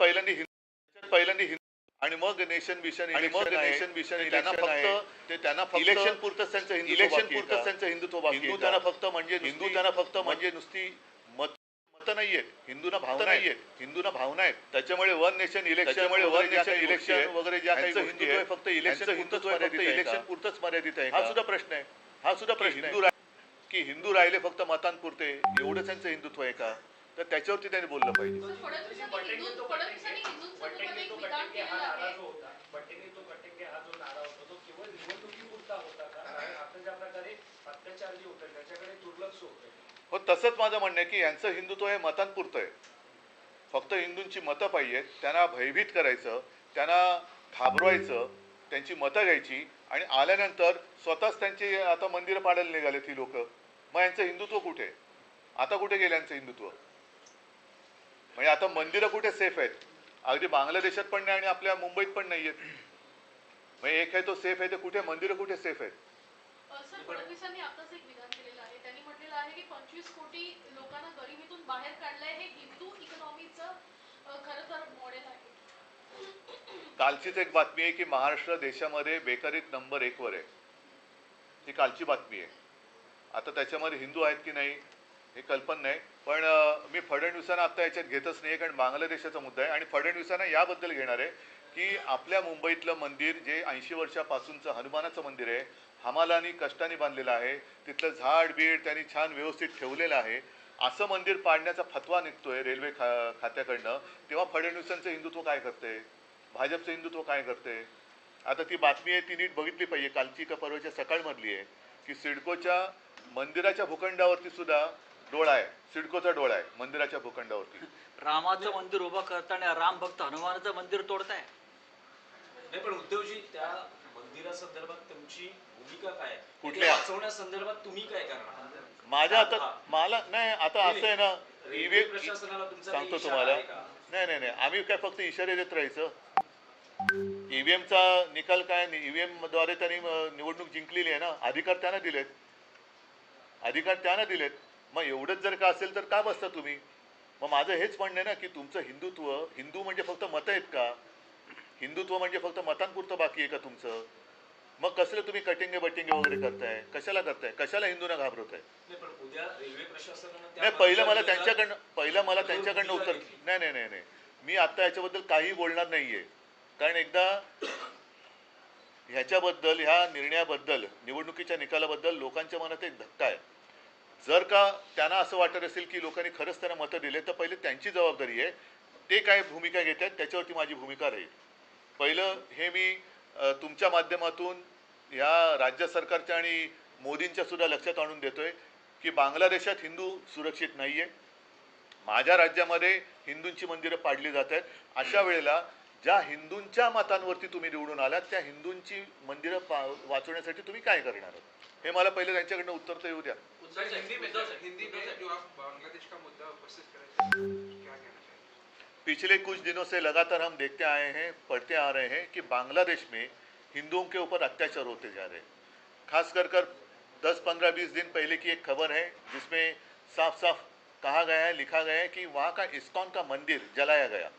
पहिल्यांदा हिंदू पहिल्यांदा हिंदू. आणि मग नेशन मिशन आणि मग नेशन मिशन त्यांना फक्त ते त्यांना इलेक्शन पुरतच त्यांचं इलेक्शन पुरतच त्यांचं हिंदुत्व हिंदू त्यांना फक्त म्हणजे हिंदू त्यांना फक्त म्हणजे नुसती मत मत नाहीये हिंदूंना भावना नाहीये हिंदूंना भावना आहेत. त्याच्यामुळे वन नेशन इलेक्शन त्याच्यामुळे वन नेशन इलेक्शन वगैरे ज्या काही हिंदुत्व आहे फक्त इलेक्शन पुरतच मर्यादित इलेक्शन पुरतच मर्यादित आहे हा सुद्धा प्रश्न आहे. हा सुद्धा प्रश्न हिंदू की हिंदू राहिले फक्त मतांपुरते एवढंच त्यांचं हिंदुत्व आहे का? तर त्याच्यावरती त्यांनी बोललं पाहिजे. तो हा जो नारा होता तो केवळ निवडणुकीपुरता होता का? कारण आता ज्या प्रकारे अत्याचार जे होतात त्याच्याकडे दुर्लक्ष होतं हो तसंच माझं म्हणणं आहे की यांचं हिंदुत्व हे मतांपुरतं आहे. फक्त हिंदूंची मतं पाहिजेत त्यांना भयभीत करायचं त्यांना घाबरवायचं त्यांची मतं घ्यायची आणि आल्यानंतर स्वतःच त्यांची आता मंदिरं पाडायला निघालेत ही लोक. मग यांचं हिंदुत्व कुठे? आता कुठे गेलं यांचं हिंदुत्व? म्हणजे आता मंदिरं कुठे सेफ आहेत? अगदी बांगलादेशात पण नाही आणि आपल्या मुंबईत पण नाही आहेत म्हणजे एक आहे तो सेफ आहे ते कुठे? मंदिरं कुठे सेफ आहेत? अ, सर फडणवीसांनी आताच एक विधान केलेलं आहे. त्यांनी म्हटलेलं आहे की पंचवीस कोटी लोकांना गरिबीतून बाहेर काढलंय हे हिंदू इकॉनॉमीचं अ, खरं तर मॉडेल आहे. कालचीच एक बातमी आहे की महाराष्ट्र देशामध्ये बेकारीत नंबर एक वर आहे. ही कालची बातमी आहे. आता त्याच्यामध्ये हिंदू आहेत की नाही हे कल्पना नाही. फडणवीसांना आता याच्यात घेतच नाही कारण बांगलादेशाचा मुद्दा आहे. आणि फडणवीसांना याबद्दल घेणार आहे की आपल्या मुंबईतलं मंदिर जे ऐंशी वर्षापासूनचं हनुमानाचं मंदिर आहे हमालानी कष्टाने बांधलेलं आहे तिथलं झाड बीड त्यांनी छान व्यवस्थित ठेवलेलं आहे असं मंदिर पाडण्याचा फतवा निघतोय रेल्वे खा खात्याकडनं तेव्हा फडणवीसांचं हिंदुत्व काय करते भाजपचं हिंदुत्व काय करते आता ती बातमी आहे ती नीट बघितली पाहिजे. कालची का परवाच्या सकाळमधली आहे की सिडकोच्या मंदिराच्या भूखंडावरती सुद्धा डोळा आहे. सिडकोचा डोळा आहे मंदिराच्या भूखंडावरती. रामाचं मंदिर उभं करताना राम भक्त हनुमानाचं मंदिर तोडताय. नाही पण उद्धवजी त्या मंदिरासंदर्भात तुमची भूमिका काय आहे? ते कुठल्या? वाचवण्यासंदर्भात तुम्ही काय करणार? माझ्या आता हा. मला नाही आता असं आहे ना रेल्वे प्रशासनाला तुमचा सांगतो तुम्हाला. इशारा आहे का? नाही नाही नाही. आम्ही काय फक्त इशारे देत राहायचं. ईव्हीएमचा निकाल काय? ईव्हीएमद्वारे त्यांनी अं, निवडणूक जिंकलेली आहे ना. अधिकार त्यांना दिलेत. अधिकार त्यांना दिलेत. मग एवढंच जर का असेल तर का बसता तुम्ही? मग माझं हेच म्हणणं आहे ना की तुमचं हिंदुत्व हिंदू म्हणजे फक्त मतं आहेत का? हिंदुत्व म्हणजे फक्त मतांपुरतं बाकी आहे का तुमचं? मग कसलं तुम्ही कटिंगे बटिंगे वगैरे करताय? कशाला करताय? कशाला हिंदूंना घाबरवताय? नाही पहिलं मला त्यांच्याकडनं पहिलं मला त्यांच्याकडनं उत्तर. नाही नाही नाही नाही. मी आता याच्याबद्दल काही बोलणार नाहीये. कारण एकदा ह्याच्याबद्दल ह्या निर्णयाबद्दल निवडणुकीच्या निकालाबद्दल लोकांच्या मनात एक धक्का आहे. जर का त्यांना असं वाटत असेल की लोकांनी खरंच त्यांना मतं दिले तर पहिले त्यांची जबाबदारी आहे. ते काय भूमिका घेतात त्याच्यावरती माझी भूमिका राहील. पहिलं हे मी तुमच्या माध्यमातून या राज्य सरकारच्या आणि मोदींच्या सुद्धा लक्षात आणून देतोय की बांगलादेशात हिंदू सुरक्षित नाहीये. माझ्या राज्यामध्ये हिंदूंची मंदिरं पाडली जात आहेत. अशा वेळेला ज्या हिंदूंच्या मतांवरती तुम्ही निवडून आलात त्या हिंदूंची मंदिरं पा वाचवण्यासाठी तुम्ही काय करणार आहात? हे मला पहिले त्यांच्याकडनं उत्तर तर येऊ द्या. सर हिंदी में हिंदी में जो आप बांग्लादेश का मुद्दा उपस्थित कर क्या कहना चाहिए पिछले कुछ दिनों से लगातार हम देखते आए हैं पढ़ते आ रहे हैं कि बांग्लादेश में हिंदुओं के ऊपर अत्याचार होते जा रहे हैं। खास कर कर दस पंद्रह बीस दिन पहले की एक खबर है जिसमें साफ़ साफ़ कहा गया है लिखा गया है कि वहाँ का इस्कॉन का मंदिर जलाया गया।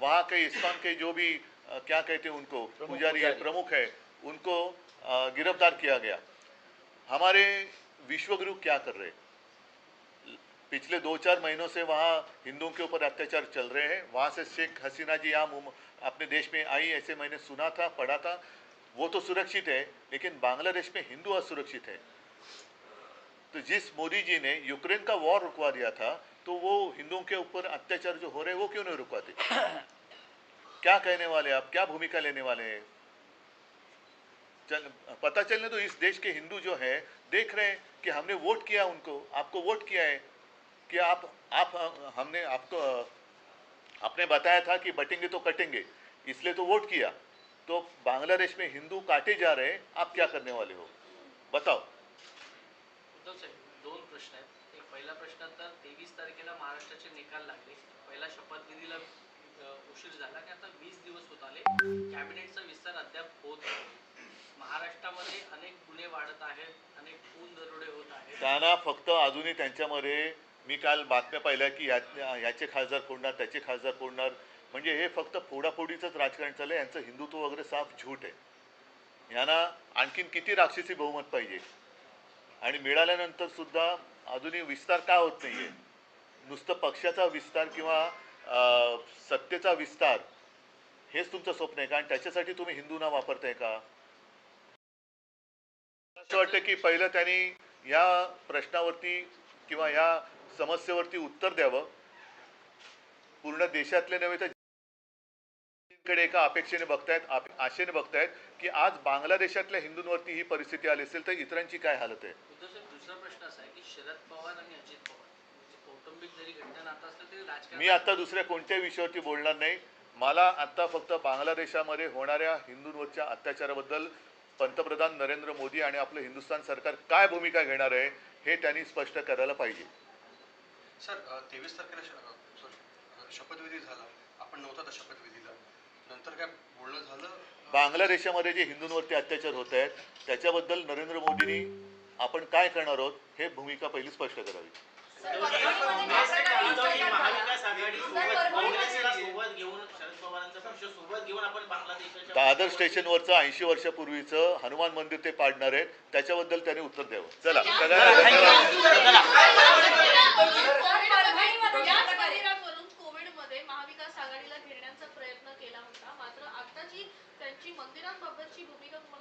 वहाँ के इस्कॉन के जो भी अ, क्या कहते हैं उनको पुजारी है प्रमुख है उनको गिरफ़्तार किया गया। हमारे विश्वगुरु क्या कर रहे हैं? पिछले दो चार महीनों से वहाँ हिंदुओं के ऊपर अत्याचार चल रहे हैं। वहाँ से शेख हसीना जी यहाँ अपने देश में आई ऐसे मैंने सुना था पढ़ा था। वो तो सुरक्षित है लेकिन बांग्लादेश में हिंदू असुरक्षित है। तो जिस मोदी जी ने यूक्रेन का वॉर रुकवा दिया था तो वो हिंदुओं के ऊपर अत्याचार जो हो रहे हैं वो क्यों नहीं रुकवाते? क्या कहने वाले आप? क्या भूमिका लेने वाले हैं? चल, पता चलने तो इस देश के हिंदू जो है, देख रहे हैं कि हमने वोट किया उनको, आपको वोट किया है, कि आप आप, हमने आपको, आपने बताया था कि बटेंगे तो कटेंगे, इसलिए तो वोट किया। तो बांग्लादेश में हिंदू काटे जा रहे हैं, आप क्या करने वाले हो? बताओ। दोन प्रश्न आहेत. एक पहिला प्रश्न तर तेवीस तारखेला महाराष्ट्राचे निकाल लागले. पहिला शपथविधीला उशीर झाला आणि आता वीस दिवस होत आले. विस्तार अद्याप होत महाराष्ट्रामध्ये अनेक गुन्हे वाढत आहेत अनेक खून दरोडे होत आहेत. त्यांना फक्त अजूनही त्यांच्यामध्ये मी काल बातम्या पाहिल्या की यात खासदार फोडणार त्याचे खासदार फोडणार म्हणजे हे फक्त फोडाफोडीचंच राजकारण चाललं आहे यांचं हिंदुत्व वगैरे साफ झूट आहे. यांना आणखीन किती राक्षसी बहुमत पाहिजे? आणि मिळाल्यानंतर सुद्धा अजूनही विस्तार का होत नाहीये? नुसतं पक्षाचा विस्तार किंवा अं, सत्तेचा विस्तार हेच तुमचं स्वप्न आहे का? आणि त्याच्यासाठी तुम्ही हिंदूंना वापरताय का? असं वाटतं की पहिलं त्यांनी या प्रश्नावरती किंवा या समस्येवरती उत्तर द्यावं. पूर्ण देशातले नव्हे तर कडे एका अपेक्षेने बघतायत आशेने बघतायत की आज बांगलादेशातल्या हिंदूंवरती ही परिस्थिती आली असेल तर इतरांची काय हालत आहे? उद्धव साहेब दुसरा प्रश्न असा आहे की शरद पवार आणि अजित पवार म्हणजे मी आता दुसऱ्या कोणत्याही विषयावरती बोलणार नाही. मला आता फक्त बांगलादेशामध्ये होणाऱ्या हिंदूंवरच्या अत्याचाराबद्दल पंतप्रधान नरेंद्र मोदी आणि आपलं हिंदुस्थान सरकार काय भूमिका घेणार आहे हे त्यांनी स्पष्ट करायला पाहिजे. सर तेवीस तारखेला शपथविधी झाला. आपण नव्हता शपथविधीला. नंतर काय बोलणं झालं? बांगलादेशामध्ये जे हिंदूंवरती अत्याचार होत आहेत त्याच्याबद्दल नरेंद्र मोदींनी आपण काय करणार आहोत हे भूमिका पहिली स्पष्ट करावी. घेऊन दादर स्टेशनवरचं ऐंशी वर्षापूर्वीचं हनुमान मंदिर ते पाडणार आहेत. त्याच्याबद्दल त्यांनी उत्तर द्यावं. चला.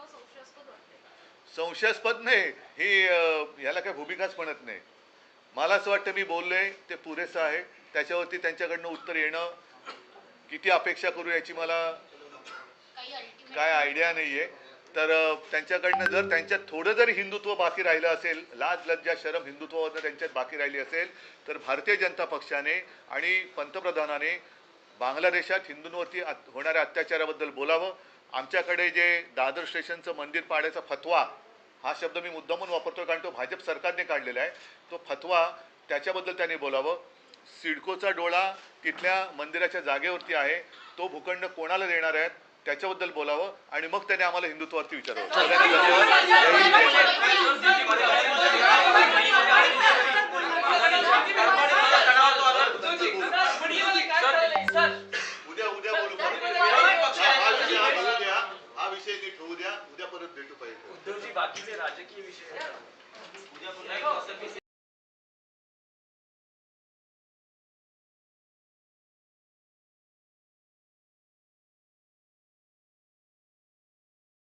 संशयास्पद वाटते का? संशयास्पद नाही. ही याला काय भूमिकाच म्हणत नाही. मला असं वाटतं मी बोललोय ते पुरेसं आहे. त्याच्यावरती त्यांच्याकडनं उत्तर येणं किती अपेक्षा करू याची मला काय आयडिया नाहीये. तर अं, त्यांच्याकडनं जर त्यांच्यात थोडं जरी हिंदुत्व बाकी राहिलं असेल लाज लज्जा शरम हिंदुत्वावर त्यांच्यात बाकी राहिली असेल तर भारतीय जनता पक्षाने आणि पंतप्रधानाने बांगलादेशात हिंदूंवरती होणाऱ्या अत्याचाराबद्दल बोलावं. आमच्याकडे जे दादर स्टेशनचं मंदिर पाडायचा फतवा हा शब्द मी मुद्दामून वापरतो कारण तो भाजप सरकारने काढलेला आहे. तो फतवा त्याच्याबद्दल त्यांनी बोलावं. सिडकोचा डोळा तिथल्या मंदिराच्या जागेवरती आहे. तो भूखंड कोणाला देणार आहेत? त्याच्याबद्दल बोलावं आणि मग त्याने आम्हाला हिंदुत्वावरती विचारावं. उद्या उद्या बोलू. हा विषय हा द्या हा विषय नीट होऊ द्या. उद्या परत भेटू पाहिजे. उद्धवजी बाकीचे राजकीय विषय